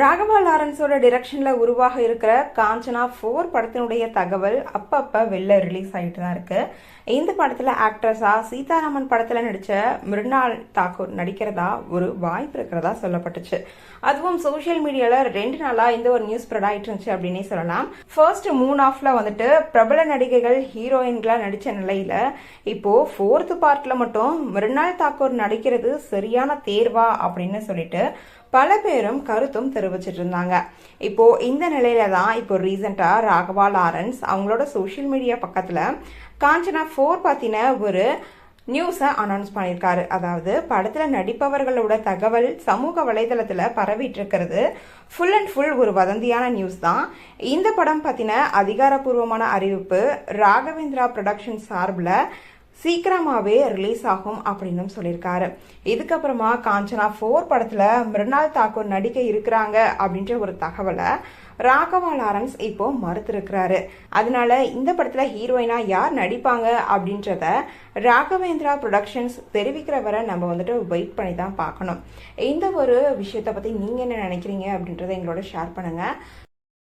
ராகவா லாரன்ஸோட டிரெக்ஷனில் உருவாக இருக்கிற காஞ்சனா ஃபோர் படத்தினுடைய தகவல் அப்பப்போ வெளில ரிலீஸ் ஆகிட்டு தான் இருக்குது இந்த படத்தில் ஆக்ட்ரஸாக சீதாராமன் படத்தில் நடித்த மிருனால் தாக்கூர் நடிக்கிறதா ஒரு வாய்ப்பு இருக்கிறதா சொல்லப்பட்டுச்சு. அதுவும் சோஷியல் மீடியாவில் ரெண்டு நாளாக இந்த ஒரு நியூஸ் ஸ்ப்ரெட் ஆகிட்டு இருந்துச்சு அப்படின்னே சொல்லலாம். ஃபர்ஸ்ட் மூணு ஆஃப்ல வந்துட்டு பிரபல நடிகைகள் ஹீரோயின்களாக நடித்த நிலையில் இப்போ ஃபோர்த்து பார்ட்டில் மட்டும் மிருனால் தாக்கூர் நடிக்கிறது சரியான தேர்வா அப்படின்னு சொல்லிட்டு பல பேரும் கருத்தும் தெரிவிச்சிட்டு இருந்தாங்க இப்போ இந்த நிலையில தான் இப்போ ரீசெண்டாக ராகவா லாரன்ஸ் அவங்களோட சோஷியல் மீடியா பக்கத்தில் காஞ்சனா ஃபோர் பார்த்தின ஒரு நியூஸை அனௌன்ஸ் பண்ணியிருக்காரு. அதாவது படத்தில் நடிப்பவர்களோட தகவல் சமூக வலைதளத்தில் பரவிட்டு இருக்கிறது ஃபுல் அண்ட் ஃபுல் ஒரு வதந்தியான நியூஸ் தான். இந்த படம் பற்றின அதிகாரப்பூர்வமான அறிவிப்பு ராகவேந்திரா ப்ரொடக்ஷன் சார்பில் சீக்கிரமாகவே ரிலீஸ் ஆகும் அப்படின்னு சொல்லியிருக்காரு. இதுக்கப்புறமா காஞ்சனா ஃபோர் படத்தில் மிருனால் தாக்கூர் நடிக்க இருக்கிறாங்க அப்படின்ற ஒரு தகவலை ராகவா லாரன்ஸ் இப்போ மறுத்திருக்கிறாரு. அதனால இந்த படத்துல ஹீரோயினா யார் நடிப்பாங்க அப்படின்றத ராகவேந்திரா ப்ரொடக்ஷன்ஸ் தெரிவிக்கிற வரை நம்ம வந்துட்டு வெயிட் பண்ணி தான் பார்க்கணும். இந்த ஒரு விஷயத்தை பற்றி நீங்கள் என்ன நினைக்கிறீங்க அப்படின்றத எங்களோட ஷேர் பண்ணுங்கள்